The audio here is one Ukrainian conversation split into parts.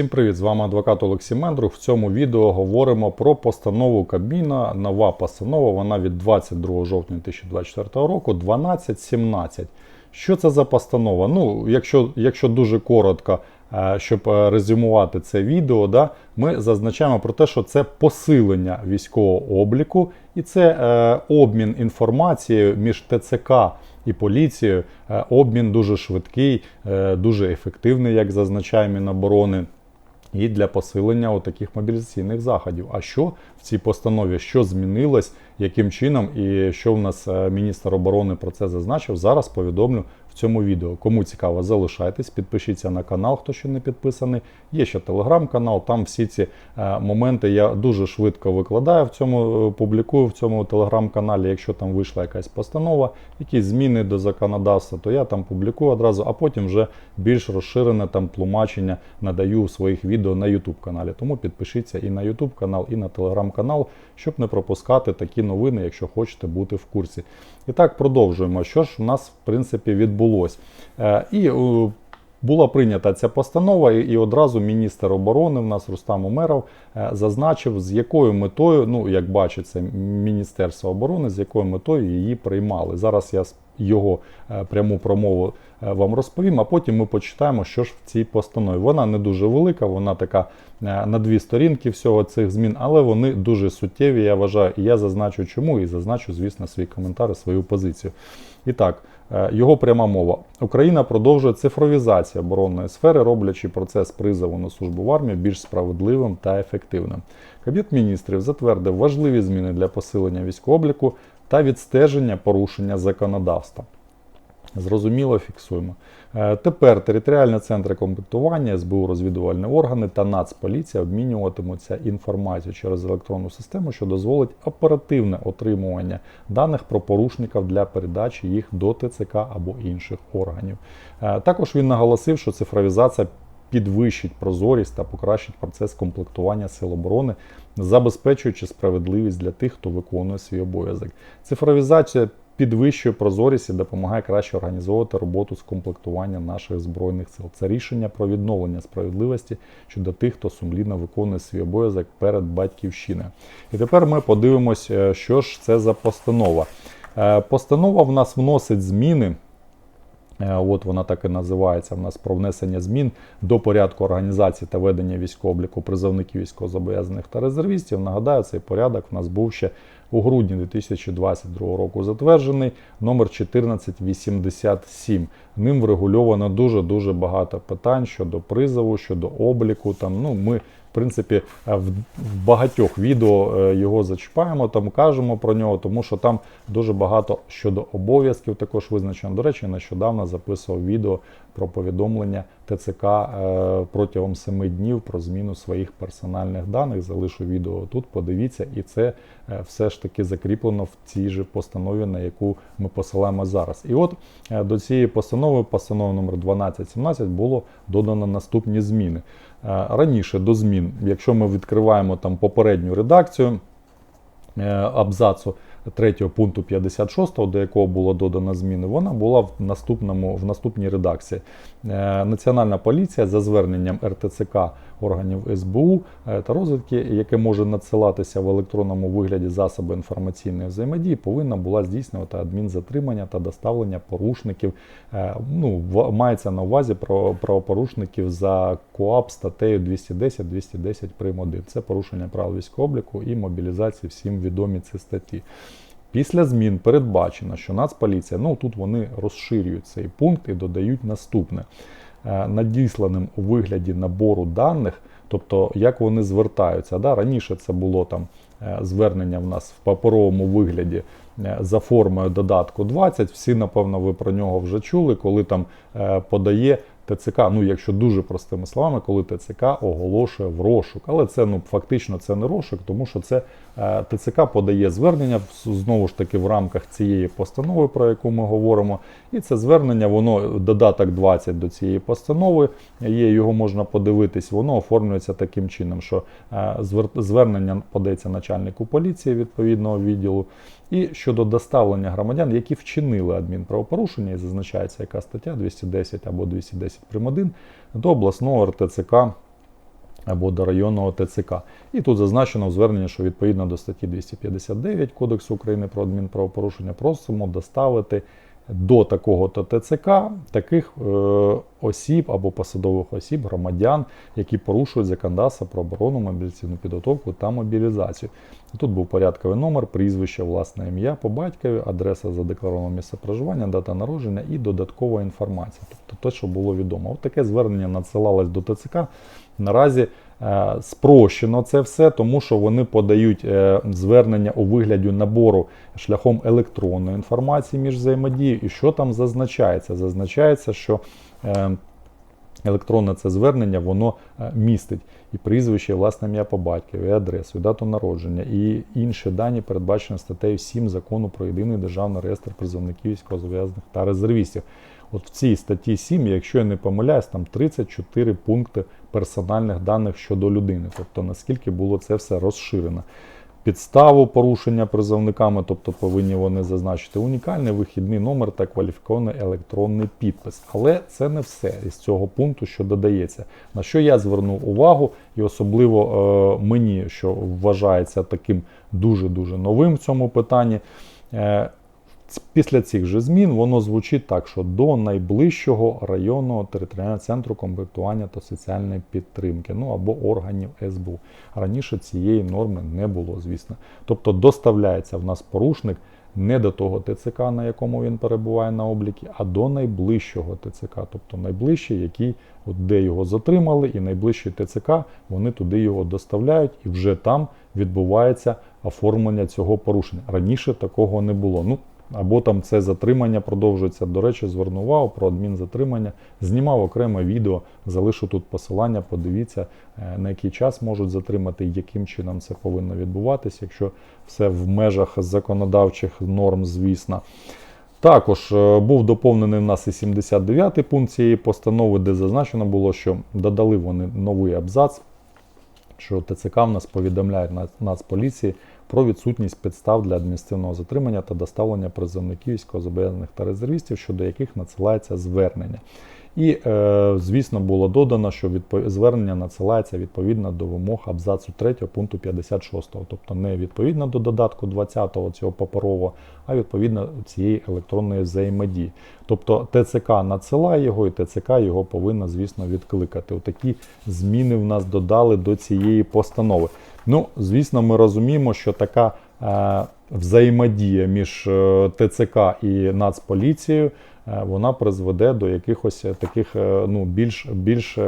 Всім привіт! З вами адвокат Олексій Мендрух. В цьому відео говоримо про постанову Кабміна. Нова постанова, вона від 22 жовтня 2024 року, 1217. Що це за постанова? Ну, якщо, якщо дуже коротко, е, щоб е, резюмувати це відео, да, ми зазначаємо про те, що це посилення військового обліку і це е, обмін інформацією між ТЦК і поліцією. Обмін дуже швидкий, дуже ефективний, як зазначає Міноборони. І для посилення таких мобілізаційних заходів. А що в цій постанові? Що змінилось, яким чином, і що в нас е, міністр оборони про це зазначив? Зараз повідомлю в цьому відео. Кому цікаво, залишайтесь, підпишіться на канал, хто ще не підписаний. Є ще телеграм-канал. Там всі ці е, моменти я дуже швидко викладаю в цьому, е, публікую в цьому телеграм-каналі. Якщо там вийшла якась постанова, якісь зміни до законодавства, то я там публікую одразу, а потім вже більш розширене там тлумачення надаю в своїх відео на YouTube каналі. Тому підпишіться і на YouTube канал, і на телеграм-канал, щоб не пропускати такі новини, якщо хочете бути в курсі. І так продовжуємо. Що ж у нас в принципі відбулось? Е, І е, була прийнята ця постанова, і одразу міністр оборони в нас Рустам Умеров е, зазначив, з якою метою, ну як бачиться, Міністерство оборони, з якою метою її приймали. Зараз я його пряму промову вам розповім, а потім ми почитаємо, що ж в цій постанові. Вона не дуже велика, вона така на дві сторінки всього цих змін, але вони дуже суттєві, я вважаю, і я зазначу чому, і зазначу, звісно, свій коментар свою позицію. І так, його пряма мова. Україна продовжує цифровізацію оборонної сфери, роблячи процес призову на службу в армію більш справедливим та ефективним. Кабінет міністрів затвердив важливі зміни для посилення військообліку та відстеження порушення законодавства. Зрозуміло, фіксуємо. Е, Тепер територіальні центри комплектування, СБУ, розвідувальні органи та Нацполіція обмінюватимуться інформацією через електронну систему, що дозволить оперативне отримування даних про порушників для передачі їх до ТЦК або інших органів. Е, Також він наголосив, що цифровізація підвищить прозорість та покращить процес комплектування сил оборони, забезпечуючи справедливість для тих, хто виконує свій обов'язок. Цифровізація підвищує прозорість і допомагає краще організовувати роботу з комплектування наших збройних сил. Це рішення про відновлення справедливості щодо тих, хто сумлінно виконує свій обов'язок перед батьківщиною. І тепер ми подивимось, е, що ж це за постанова. Е, Постанова в нас вносить зміни. Е, От вона так і називається. В нас про внесення змін до порядку організації та ведення військового обліку призовників військовозобов'язаних та резервістів. Нагадаю, цей порядок в нас був ще у грудні 2022 року затверджений номер 1487. Ним врегульовано дуже дуже багато питань щодо призову, щодо обліку. Там ну ми. В принципі, е, в в багатьох відео е, його зачіпаємо, там кажемо про нього, тому що там дуже багато щодо обов'язків також визначено. До речі, нещодавно записував відео про повідомлення ТЦК е, протягом 7 днів про зміну своїх персональних даних. Залишу відео тут, подивіться, і це е, все ж таки закріплено в цій же постанові, на яку ми посилаємо зараз. І от е, до цієї постанови, постанови номер 1217, було додано наступні зміни. Раніше до змін, якщо ми відкриваємо там попередню редакцію абзацу 3 пункту 56, до якого було додано зміни, вона була в наступному в наступній редакції. Е, Національна поліція за зверненням РТЦК органів СБУ е, та розвідки, яке може надсилатися в електронному вигляді засоби інформаційної взаємодії, повинна була здійснювати адмінзатримання та доставлення порушників. е, Ну, мається на увазі про правопорушників за КОАП статтею 210-210 прим. 1. Це порушення правил військового обліку і мобілізації всім відомі ці статті. Після змін передбачено, що Нацполіція, ну тут вони розширюють цей пункт і додають наступне. Е, Надісланим у вигляді набору даних, тобто як вони звертаються. Да? Раніше це було там е, звернення в нас в паперовому вигляді е, за формою додатку 20. Всі, напевно, ви про нього вже чули, коли там подає ТЦК, ну якщо дуже простими словами, коли ТЦК оголошує в розшук. Але це ну фактично це не розшук, тому що це ТЦК подає звернення знову ж таки в рамках цієї постанови, про яку ми говоримо. І це звернення, воно додаток 20 до цієї постанови. Є його можна подивитись. Воно оформлюється таким чином, що е, звернення подається начальнику поліції відповідного відділу. І щодо доставлення громадян, які вчинили адмінправопорушення, і зазначається яка стаття 210 або 210 прим. 1, до обласного РТЦК або до районного ТЦК. І тут зазначено в зверненні, що відповідно до статті 259 Кодексу України про адмінправопорушення просимо доставити до такого то ТЦК таких е, осіб або посадових осіб, громадян, які порушують законодавство про оборону, мобілізаційну підготовку та мобілізацію. Тут був порядковий номер, прізвище, власне ім'я по батькові, адреса задекларованого місця проживання, дата народження і додаткова інформація. Тобто те, що було відомо. От таке звернення надсилалось до ТЦК. Наразі спрощено це все, тому що вони подають е, звернення у вигляді набору шляхом електронної інформації між взаємодією. І що там зазначається? Зазначається, що е, електронне це звернення, воно е, містить і прізвище, і власне ім'я по батькові, і адресу, і дату народження, і інші дані, передбачені статтею 7 закону про єдиний державний реєстр призовників військовозобов'язаних та резервістів. От в цій статті 7, якщо я не помиляюсь, там 34 пункти персональних даних щодо людини. Тобто наскільки було це все розширено. Підставу порушення призовниками, тобто повинні вони зазначити унікальний вихідний номер та кваліфікований електронний підпис. Але це не все із цього пункту, що додається. На що я звернув увагу, і особливо е, мені, що вважається таким дуже-дуже новим в цьому питанні. Е, Після цих же змін воно звучить так, що до найближчого районного територіального центру комплектування та соціальної підтримки, ну або органів СБУ. Раніше цієї норми не було, звісно. Тобто доставляється в нас порушник не до того ТЦК, на якому він перебуває на облікі, а до найближчого ТЦК, тобто найближчий, який от де його затримали, і найближчий ТЦК вони туди його доставляють, і вже там відбувається оформлення цього порушення. Раніше такого не було. Ну, або там це затримання продовжується. До речі, звернув увагу про адмінзатримання. Знімав окреме відео, залишу тут посилання, подивіться, е, на який час можуть затримати яким чином це повинно відбуватися, якщо все в межах законодавчих норм, звісно. Також е, був доповнений в нас і 79 пункт цієї постанови, де зазначено було, що додали вони новий абзац, що ТЦК в нас повідомляє Нацполіції про відсутність підстав для адміністративного затримання та доставлення призовників військовозобов'язаних та резервістів, щодо яких надсилається звернення. І, е, звісно, було додано, що звернення надсилається відповідно до вимог абзацу 3 пункту 56, тобто не відповідно до додатку 20 цього паперового, а відповідно цієї електронної взаємодії. Тобто ТЦК надсилає його, і ТЦК його повинна, звісно, відкликати. Отакі зміни в нас додали до цієї постанови. Ну, звісно, ми розуміємо, що така е, взаємодія між е, ТЦК і Нацполіцією. Е, вона призведе до якихось таких е, ну, більш більш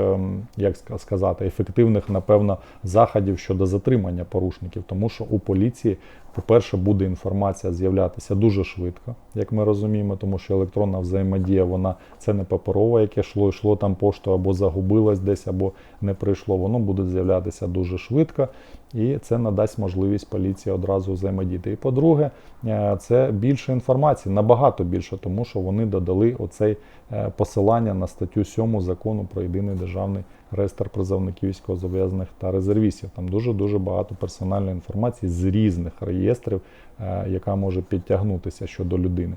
як сказати, ефективних, напевно, заходів щодо затримання порушників, тому що у поліції, по-перше, буде інформація з'являтися дуже швидко, як ми розуміємо, тому що електронна взаємодія, вона це не паперова, яке йшло, йшло там пошту або загубилось десь, або не прийшло. Воно буде з'являтися дуже швидко, і це надасть можливість поліції одразу взаємодіяти. І по-друге, це більше інформації, набагато більше, тому що вони додали оцей посилання на статтю 7 закону про єдиний державний реєстр призовників військовозобов'язаних та резервістів. Там дуже-дуже багато персональної інформації з різних реєстрів, яка може підтягнутися щодо людини.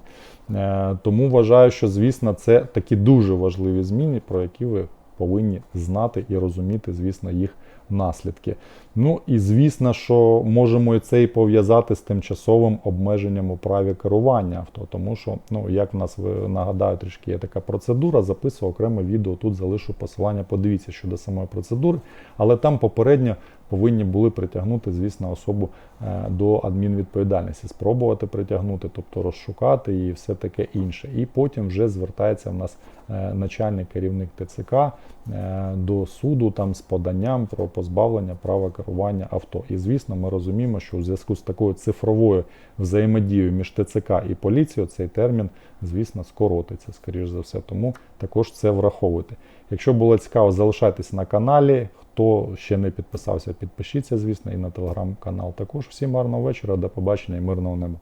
Тому вважаю, що, звісно, це такі дуже важливі зміни, про які ви повинні знати і розуміти, звісно, їх наслідки. Ну і звісно, що можемо і це і пов'язати з тимчасовим обмеженням у праві керування авто. Тому що, ну як в нас нагадаю, трішки є така процедура, записував окреме відео. Тут залишу посилання. Подивіться щодо самої процедури, але там попередньо повинні були притягнути, звісно, особу е, до адмінвідповідальності, спробувати притягнути, тобто розшукати і все таке інше. І потім вже звертається в нас е, начальник керівник ТЦК е, до суду там з поданням про позбавлення права керування авто. І звісно, ми розуміємо, що у зв'язку з такою цифровою взаємодією між ТЦК і поліцією цей термін, звісно, скоротиться, скоріш за все. Тому також це враховуйте. Якщо було цікаво, залишайтесь на каналі. Хто ще не підписався, підпишіться, звісно, і на телеграм-канал. Також всім гарного вечора, до побачення і мирного неба.